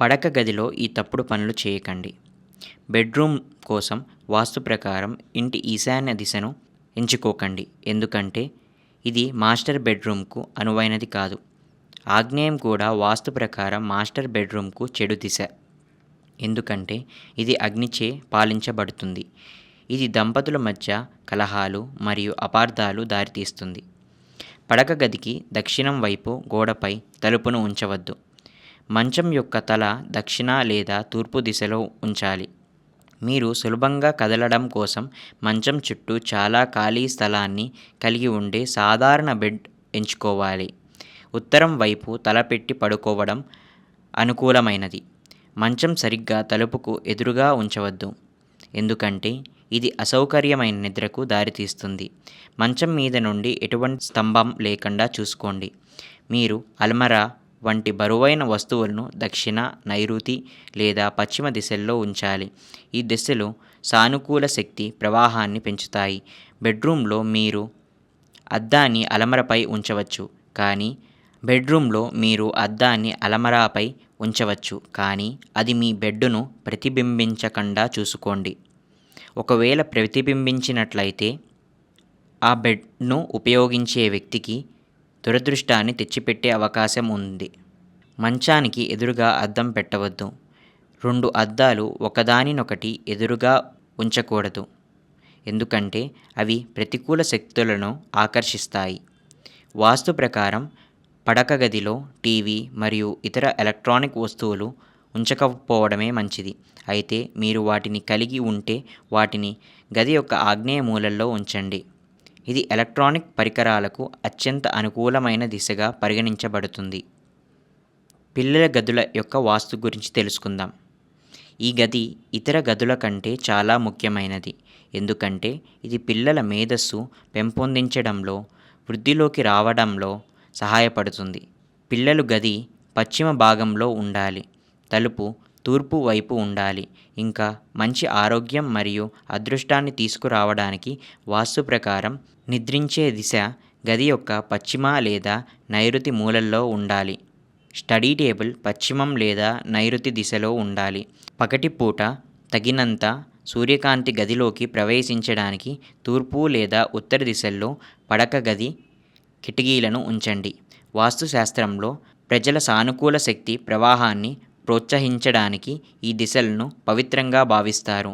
పడక గదిలో ఈ తప్పుడు పనులు చేయకండి. బెడ్రూమ్ కోసం వాస్తు ప్రకారం ఇంటి ఈశాన్య దిశను ఎంచుకోకండి. ఎందుకంటే ఇది మాస్టర్ బెడ్రూమ్కు అనువైనది కాదు. ఆగ్నేయం కూడా వాస్తు ప్రకారం మాస్టర్ బెడ్రూమ్కు చెడు దిశ. ఎందుకంటే ఇది అగ్నిచే పాలించబడుతుంది. ఇది దంపతుల మధ్య కలహాలు మరియు అపార్థాలు దారితీస్తుంది. పడక గదికి దక్షిణం వైపు గోడపై తలుపును ఉంచవద్దు. మంచం యొక్క తల దక్షిణ లేదా తూర్పు దిశలో ఉంచాలి. మీరు సులభంగా కదలడం కోసం మంచం చుట్టూ చాలా ఖాళీ స్థలాన్ని కలిగి ఉండే సాధారణ బెడ్ ఎంచుకోవాలి. ఉత్తరం వైపు తలపెట్టి పడుకోవడం అనుకూలమైనది. మంచం సరిగ్గా తలుపుకు ఎదురుగా ఉంచవద్దు. ఎందుకంటే ఇది అసౌకర్యమైన నిద్రకు దారితీస్తుంది. మంచం మీద నుండి ఎటువంటి స్తంభం లేకుండా చూసుకోండి. మీరు అల్మరా వంటి బరువైన వస్తువులను దక్షిణ నైరుతి లేదా పశ్చిమ దిశల్లో ఉంచాలి. ఈ దిశలు సానుకూల శక్తి ప్రవాహాన్ని పెంచుతాయి. బెడ్రూమ్లో మీరు అద్దాన్ని అలమరపై ఉంచవచ్చు. కానీ బెడ్రూమ్లో మీరు అద్దాన్ని అలమరాపై ఉంచవచ్చు. కానీ అది మీ బెడ్డును ప్రతిబింబించకుండా చూసుకోండి. ఒకవేళ ప్రతిబింబించినట్లయితే ఆ బెడ్ను ఉపయోగించే వ్యక్తికి దురదృష్టాన్ని తెచ్చిపెట్టే అవకాశం ఉంది మంచానికి ఎదురుగా అద్దం పెట్టవద్దు. రెండు అద్దాలు ఒకదానినొకటి ఎదురుగా ఉంచకూడదు. ఎందుకంటే అవి ప్రతికూల శక్తులను ఆకర్షిస్తాయి. వాస్తు ప్రకారం పడక గదిలో టీవీ మరియు ఇతర ఎలక్ట్రానిక్ వస్తువులు ఉంచకపోవడమే మంచిది. అయితే మీరు వాటిని కలిగి ఉంటే వాటిని గది యొక్క ఆగ్నేయ మూలల్లో ఉంచండి. ఇది ఎలక్ట్రానిక్ పరికరాలకు అత్యంత అనుకూలమైన దిశగా పరిగణించబడుతుంది. పిల్లల గదుల యొక్క వాస్తు గురించి తెలుసుకుందాం. ఈ గది ఇతర గదుల కంటే చాలా ముఖ్యమైనది. ఎందుకంటే ఇది పిల్లల మేధస్సు పెంపొందించడంలో వృద్ధిలోకి రావడంలో సహాయపడుతుంది. పిల్లలు గది పశ్చిమ భాగంలో ఉండాలి. తలుపు తూర్పు వైపు ఉండాలి. ఇంకా మంచి ఆరోగ్యం మరియు అదృష్టాన్ని తీసుకురావడానికి వాస్తు ప్రకారం నిద్రించే దిశ గది యొక్క పశ్చిమ లేదా నైరుతి మూలల్లో ఉండాలి. స్టడీ టేబుల్ పశ్చిమం లేదా నైరుతి దిశలో ఉండాలి. పగటిపూట తగినంత సూర్యకాంతి గదిలోకి ప్రవేశించడానికి తూర్పు లేదా ఉత్తర దిశల్లో పడక గది కిటికీలను ఉంచండి. వాస్తుశాస్త్రంలో ప్రజల సానుకూల శక్తి ప్రవాహాన్ని ప్రోత్సహించడానికి ఈ దిశలను పవిత్రంగా భావిస్తారు.